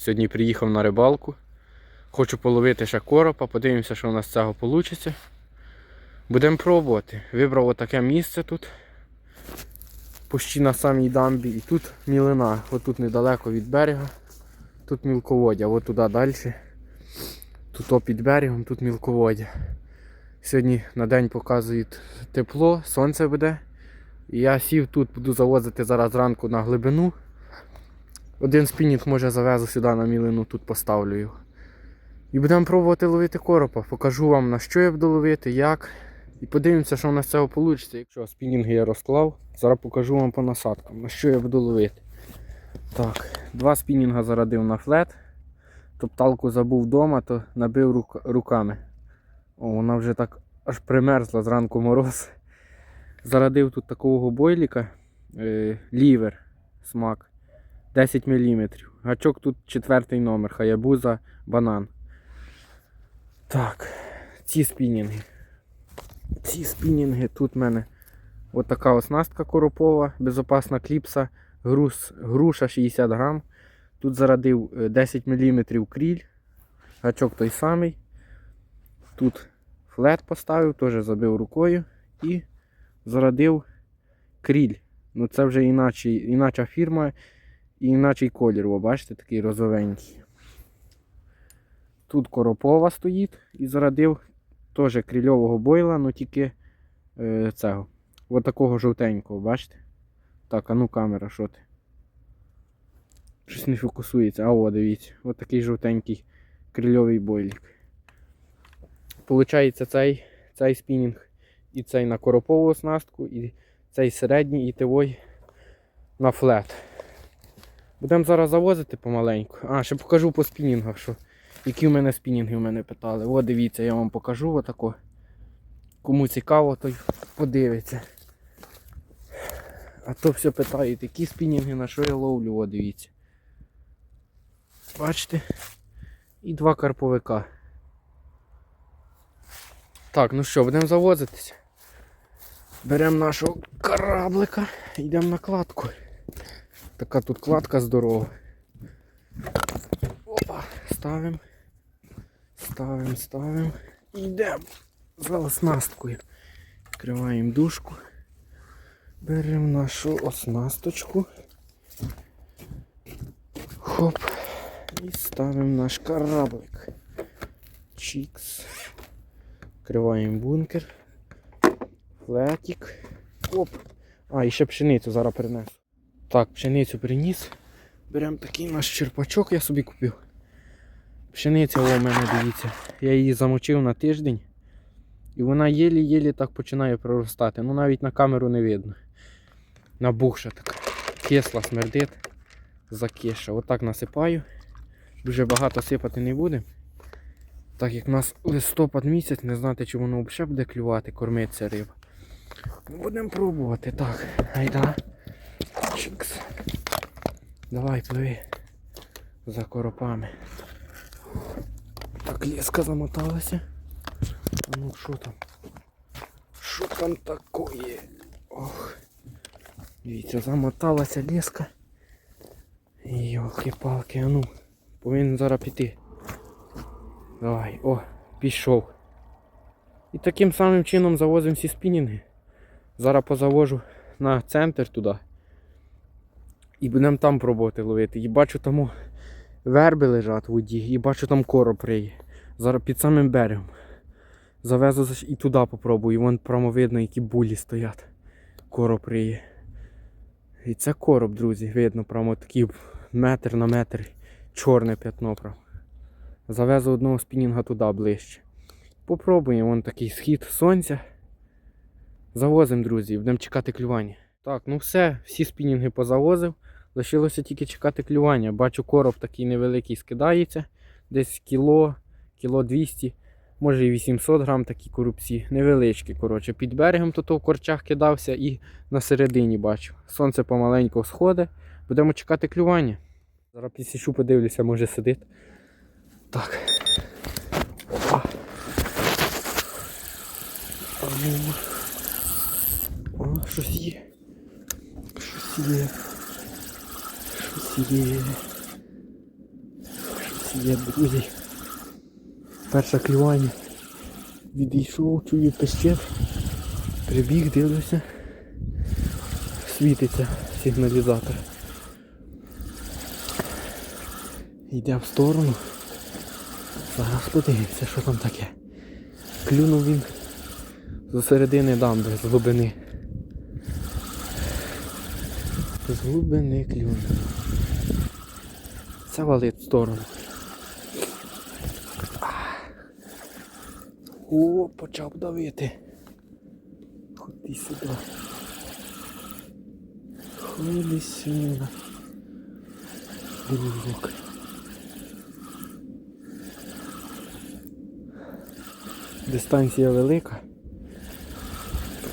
Сьогодні приїхав на рибалку. Хочу половити ще коропа, подивимося, що у нас з цього вийде. Будемо пробувати. Вибрав отаке місце тут. Почти на самій дамбі. І тут мілина. Отут недалеко від берега. Тут мілководдя, от туди далі. Тут під берегом, тут мілководдя. Сьогодні на день показують тепло, сонце буде. І я сів тут, буду завозити зараз зранку на глибину. Один спінінг може завезу сюди на мілину, тут поставлю його. І будемо пробувати ловити коропа. Покажу вам на що я буду ловити, як. І подивимося, що в нас з цього вийде. Якщо спінінги я розклав, зараз покажу вам по насадкам, на що я буду ловити. Так, два спінінга зарадив на флет. Топталку забув вдома, то набив рук- руками. О, вона вже так аж примерзла зранку мороз. Зарадив тут такого бойліка. Е, лівер смак 10 мм. Гачок тут четвертий номер, хаябуза, банан. Так, ці спінінги. Ці спінінги тут в мене отака оснастка коропова, безопасна кліпса, груз, груша 60 грам. Тут зарадив е, 10 мм кріль, гачок той самий. Тут флет поставив, теж забив рукою і зарадив кріль. Ну це вже іначе, інача фірма і іначий колір, ви бачите, такий розовенький. Тут коропова стоїть і зарадив теж крильового бойла, ну тільки е, цього. Ось такого жовтенького, бачите? Так, а ну камера, що ти? Щось не фокусується. А о, дивіться, ось такий жовтенький крильовий бойлік. Получається цей, цей спінінг і цей на коропову оснастку, і цей середній і той на флет. Будемо зараз завозити помаленьку. А, ще покажу по спінінгах, що які в мене спінінги в мене питали. О, дивіться, я вам покажу отако. Кому цікаво, той подивиться. А то все питають, які спінінги, на що я ловлю, о, дивіться. Бачите? І два карповика. Так, ну що, будемо завозитися. Беремо нашого кораблика йдемо на кладку. Така тут кладка здорова. Опа, ставимо. Ставимо, ставимо. І йдемо за оснасткою. Відкриваємо дужку. Беремо нашу оснасточку. Хоп. І ставимо наш кораблик. Чікс. Відкриваємо бункер. Флетик. Оп. А, і ще пшеницю зараз принесу. Так, пшеницю приніс. Беремо такий наш черпачок, я собі купив. Пшениця у мене, дивіться. Я її замочив на тиждень. І вона єлі-єлі так починає проростати. Ну навіть на камеру не видно. Набухша така. Кисла смердить. Закиша. Отак насипаю. Дуже багато сипати не будемо. Так як у нас листопад місяць, не знати, чи воно взагалі буде клювати, кормиться риба. Будемо пробувати. Так, айда. Давай, пливи. За коропами. Так, леска замоталася. А ну що там? Що там такое? Ох. Дивіться, замоталася леска. Йолки-палки, а ну. Повинен зараз піти. Давай, о, пішов. І таким самим чином завозимо всі спінінги. Зараз позавожу на центр туди. І будемо там пробувати ловити. І бачу там верби лежать в воді, і бачу там короб риє. Зараз під самим берегом. Завезу і туди попробую. І вон прямо видно, які булі стоять. Короб риє. І це короб, друзі, видно, прямо такий метр на метр. Чорне п'ятно. Завезу одного спінінга туди ближче. Попробуємо, вон такий схід сонця. Завозимо, друзі, будемо чекати клювання. Так, ну все, всі спінінги позавозив. Лишилося тільки чекати клювання. Бачу, короб такий невеликий скидається. Десь кіло, кіло 200, може і 800 грам такі корупці. Невеличкі, коротше. Під берегом тут в корчах кидався і на середині бачу. Сонце помаленьку сходить. Будемо чекати клювання. Зараз підсічу, подивлюся, може сидить. Так. Опа. Ну. О, щось є. Щось є. Є. Є, друзі. Перше клювання. Відійшов, чую пищет. Прибіг, дивлюся. Світиться сигналізатор. Йде в сторону. Зараз подивимося, що там таке. Клюнув він з середини дамби, з глибини. З глибини клюнув. Це валить в сторону. О, почав давити. Ходи сюди. Ходи сюди. Дружок. Дистанція велика.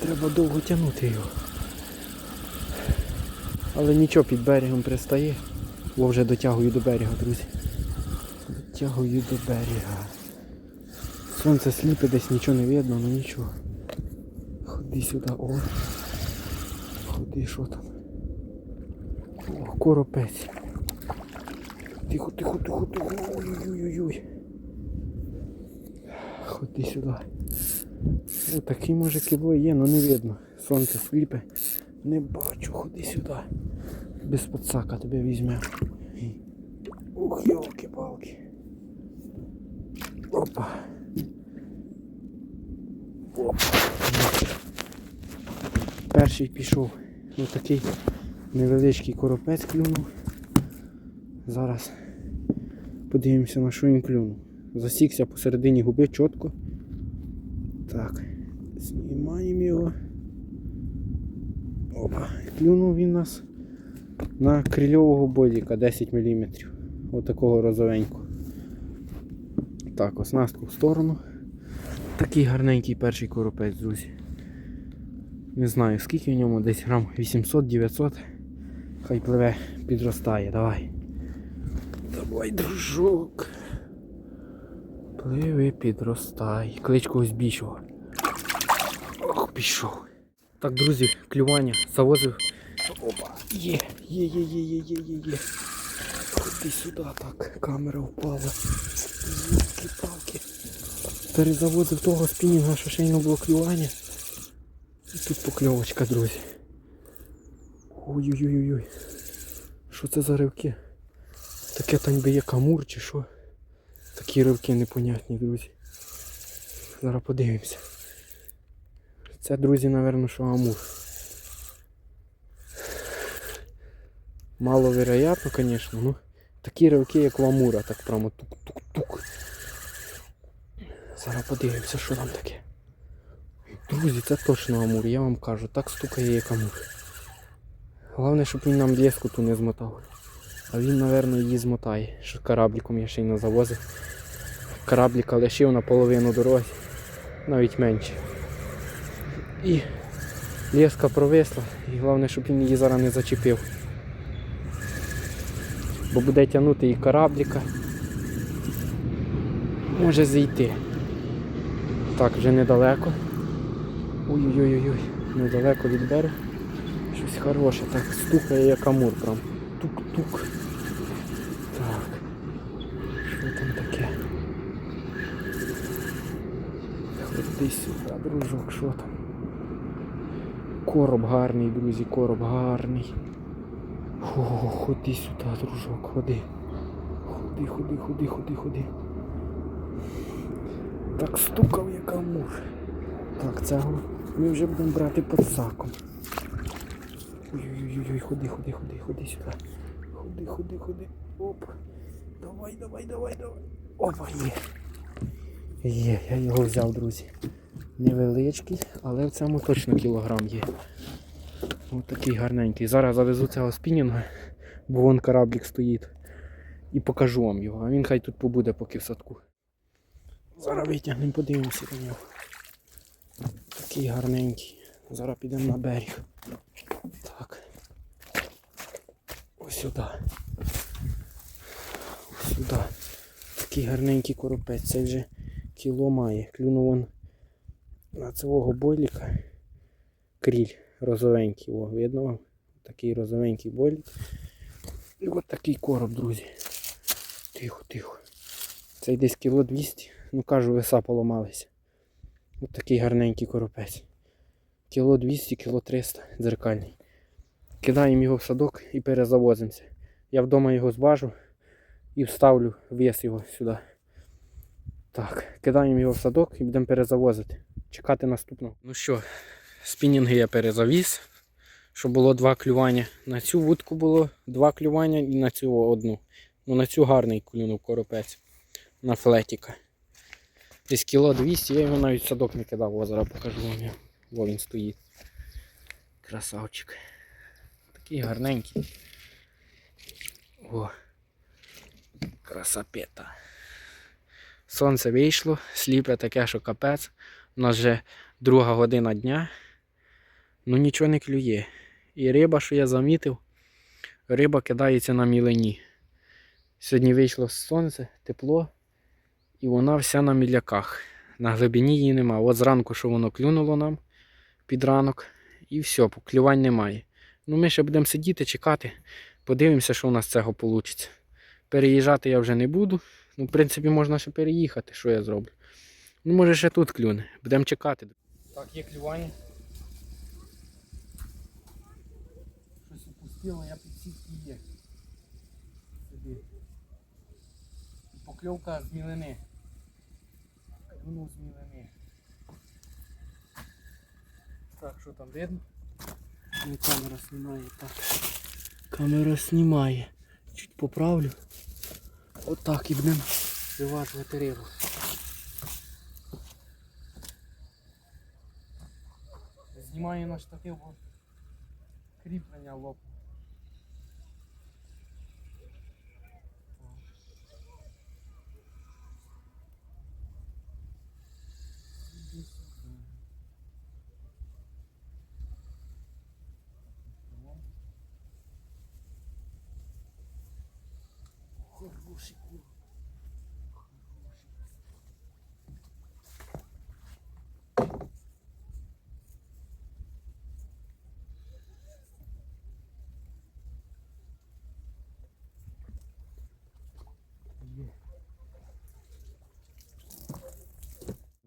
Треба довго тягнути його. Але нічого під берегом пристає. Бо вже дотягую до берега, друзі. Дотягую до берега. Сонце сліпе, десь нічого не видно, ну нічого. Ходи сюди, о. Ходи, що там? О, коропець. Тихо, тихо, тихо, тихо. Ой-ой-ой-ой. Ходи сюди. О, такі може кіло є, але не видно. Сонце сліпе. Не бачу, ходи сюди. Без подсака тебе візьме. Ух, йолки-палки. Опа. Опа. Перший пішов. Ось такий невеличкий коропець клюнув. Зараз подивимося на що він клюнув. Засікся посередині губи чітко. Так, знімаємо його. Опа. Клюнув він нас на крильового бодіка 10 мм. Отакого розовенького. Так, оснастку в сторону. Такий гарненький перший коропець, друзі. Не знаю скільки в ньому, десь грам 800-900. Хай пливе, підростає, давай. Давай, дружок. Пливи, підростай. Клич когось більшого. Ох, пішов. Так, друзі, клювання. Завозив. Опа. Є, є, є, є, є, є, є, є. Ходи сюди, так, камера впала. Палки. Перезавозив того спінінга, що ще й не було. І тут покльовочка, друзі. Ой-ой-ой-ой. Що це за ривки? Таке там би є камур чи що? Такі ривки непонятні, друзі. Зараз подивимося. Це, друзі, напевно, що амур. Маловероятно, звісно, ну такі ривки, як в амура, так прямо тук-тук-тук. Зараз подивимося, що там таке. Друзі, це точно амур, я вам кажу, так стукає як амур. Головне, щоб він нам леску ту не змотав. А він, напевно, її змотає. Що корабліком я ще й не завозив. Корабліка лишив на половину дороги, навіть менше. І леска провисла, і головне, щоб він її зараз не зачепив. Бо буде тягнути і корабліка. Може зійти. Так, вже недалеко. Ой-ой-ой-ой, недалеко від берега. Щось хороше, так стукає як амур прям. Тук-тук. Так. Що там таке? Ходи сюди, дружок, що там? Короб гарний, друзі, короб гарний. О, ходи сюди, дружок, ходи. Ходи, ходи, ходи, ходи, ходи. Так стукав як амур. Так, цього ми вже будемо брати під саком. Ой-ой-ой, ходи, ходи, ходи, ходи сюди. Ходи, ходи, ходи. Оп. Давай, давай, давай, давай. Опа, є. Є, я його взяв, друзі. Невеличкий, але в цьому точно кілограм є. Ось такий гарненький. Зараз завезу цього спінінга, бо вон кораблік стоїть. І покажу вам його. А він хай тут побуде поки в садку. Зараз витягнемо, подивимося на нього. Такий гарненький. Зараз підемо на берег. Так. Ось сюди. Ось сюди. Такий гарненький коропець. Це вже кіло має. Клюнув он на цього бойліка. Кріль розовенький. О, видно? Такий розовенький бойлік. І от такий короб, друзі. Тихо, тихо. Цей десь кіло 200, ну кажу, веса поламалися. Ось такий гарненький коропець. Кіло 200, кіло 300 дзеркальний. Кидаємо його в садок і перезавозимося. Я вдома його зважу і вставлю вес його сюди. Так, кидаємо його в садок і будемо перезавозити. Чекати наступного. Ну що, спінінги я перезавіз, щоб було два клювання. На цю вудку було два клювання і на цю одну. Ну на цю гарний клюнув коропець. На флетіка. Десь кіло 200, я його навіть в садок не кидав, о, зараз покажу вам. Во він стоїть. Красавчик. Такий гарненький. О. Красапета. Сонце вийшло, сліпе таке, що капець. У нас вже друга година дня. Ну нічого не клює. І риба, що я замітив, риба кидається на мілені. Сьогодні вийшло сонце, тепло, і вона вся на міляках. На глибині її нема. От зранку, що воно клюнуло нам під ранок, і все, клювань немає. Ну ми ще будемо сидіти, чекати, подивимося, що у нас з цього вийде. Переїжджати я вже не буду. Ну, в принципі, можна ще переїхати, що я зроблю. Ну, може ще тут клюне. Будемо чекати. Так, є клювання. Упустило, я під сітки є. Сюди. Покльовка з мілини. Клюнув з мілини. Так, що там видно? Ну, камера знімає, так. Камера знімає. Чуть поправлю. Отак і будемо виважувати рибу. Знімаю на штатив, бо кріплення лопне.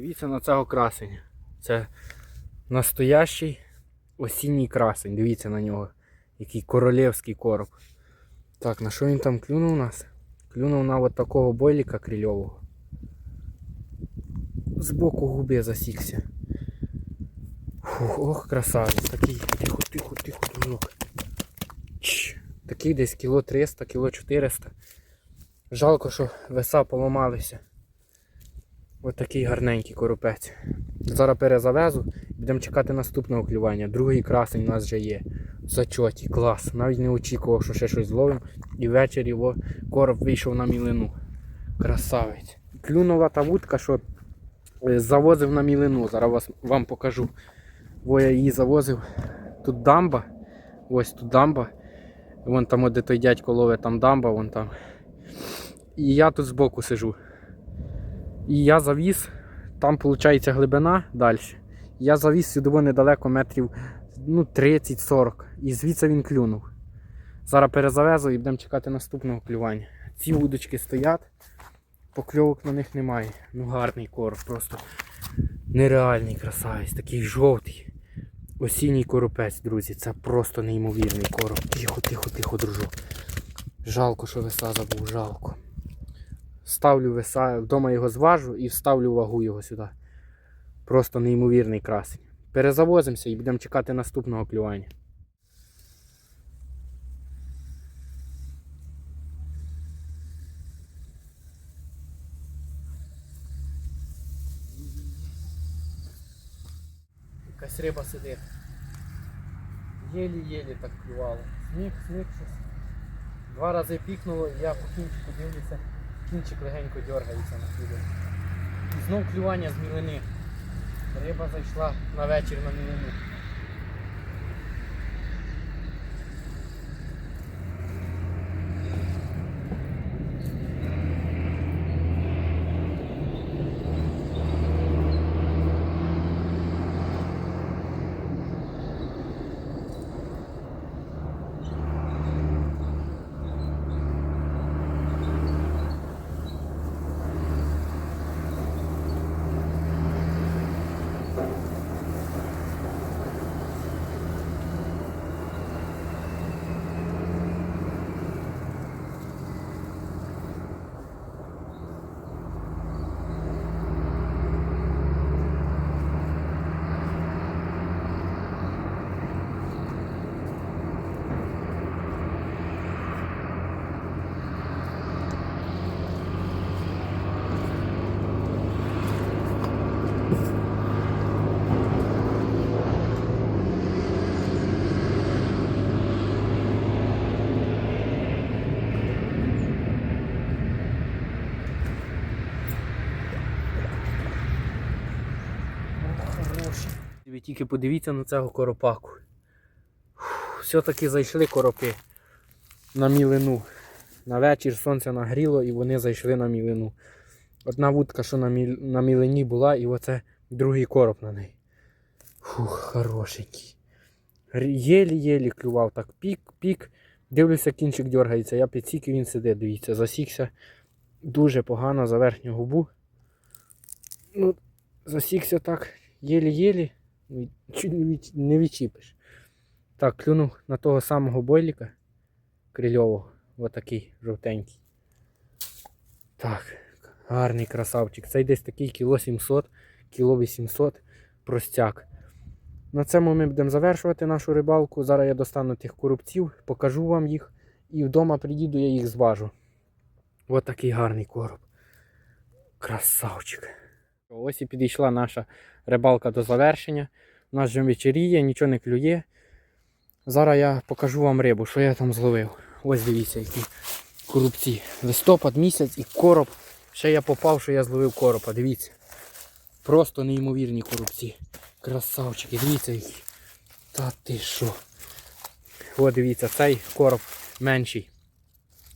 Дивіться на цього красення. Це настоящий осінній красень. Дивіться на нього. Який королівський короб. Так, на що він там клюнув у нас? Клюнув на от такого бойліка крильового. Збоку губи засікся. Фух, ох, красавець. Такий тихо, тихо, тихо, дружок. Такий десь кіло 300, кіло 400. Жалко, що веса поламалися. Ось такий гарненький коропець. Зараз перезавезу будемо чекати наступного клювання. Другий красень у нас вже є. Зачоті, клас. Навіть не очікував, що ще щось зловимо. І ввечері його короб вийшов на мілину. Красавець. Клюнула та вудка, що е, завозив на мілину. Зараз вас, вам покажу. Бо я її завозив. Тут дамба. Ось тут дамба. Вон там, де той дядько ловить, там дамба, вон там. І я тут збоку сижу. І я завіз, там виходить глибина далі. Я завіз сюди недалеко метрів ну, 30-40. І звідси він клюнув. Зараз перезавезу і будемо чекати наступного клювання. Ці вудочки стоять, покльовок на них немає. Ну гарний короб, просто нереальний красавець, такий жовтий. Осінній коропець, друзі, це просто неймовірний короб. Тихо, тихо, тихо, дружок. Жалко, що веса забув, жалко. Ставлю веса, вдома його зважу і вставлю вагу його сюди. Просто неймовірний красень. Перезавозимося і будемо чекати наступного клювання. Якась риба сидить. Єлі-єлі так клювало. Сніг, сніг щось. Два рази пікнуло, і я по кінчику дивлюся, кінчик легенько дергається на хвилю. І знов клювання з мілини. Риба зайшла на вечір на мілину. Ви тільки подивіться на цього коропаку. Все-таки зайшли коропи на мілину. На вечір сонце нагріло і вони зайшли на мілину. Одна вудка, що на, міл... на мілині була, і оце другий короб на неї. Фух, хорошенький. Єлі-єлі клював, так пік-пік. Дивлюся, кінчик дергається. Я підсік і він сидить, дивіться, засікся дуже погано за верхню губу. Ну, засікся так, єлі-єлі, не відчіпиш. Так, клюнув на того самого бойліка крильового, отакий жовтенький. Так, гарний красавчик. Цей десь такий кіло 700, кіло 800 простяк. На цьому ми будемо завершувати нашу рибалку. Зараз я достану тих коробців, покажу вам їх. І вдома приїду, я їх зважу. Ось такий гарний короб. Красавчик. Ось і підійшла наша рибалка до завершення. У нас вже вечеріє, нічого не клює. Зараз я покажу вам рибу, що я там зловив. Ось дивіться, які корупці. Листопад місяць і короб. Ще я попав, що я зловив коропа. Дивіться. Просто неймовірні корупці. Красавчики, дивіться які. Та ти що? О, дивіться, цей короб менший.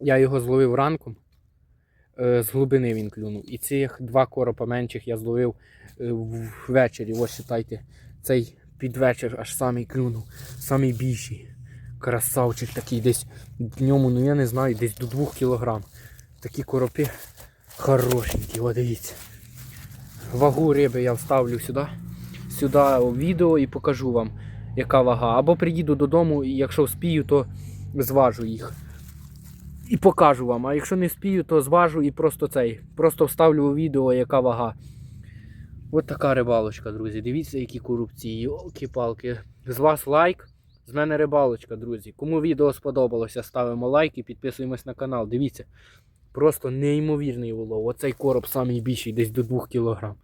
Я його зловив ранком. Е, З глибини він клюнув. І цих два коропа менших я зловив е, ввечері. Ось вважайте, цей під вечір аж самий клюнув. Самий більший. Красавчик такий десь в ньому, ну я не знаю, десь до 2 кілограм. Такі коропи хорошенькі, о, дивіться. Вагу риби я вставлю сюди. Сюди відео і покажу вам, яка вага. Або приїду додому і якщо вспію, то зважу їх. І покажу вам. А якщо не спію, то зважу і просто цей. Просто вставлю у відео, яка вага. От така рибалочка, друзі. Дивіться, які корупції. Йолки-палки. З вас лайк. З мене рибалочка, друзі. Кому відео сподобалося, ставимо лайк і підписуємось на канал. Дивіться. Просто неймовірний улов. Оцей короб самий більший, десь до 2 кг.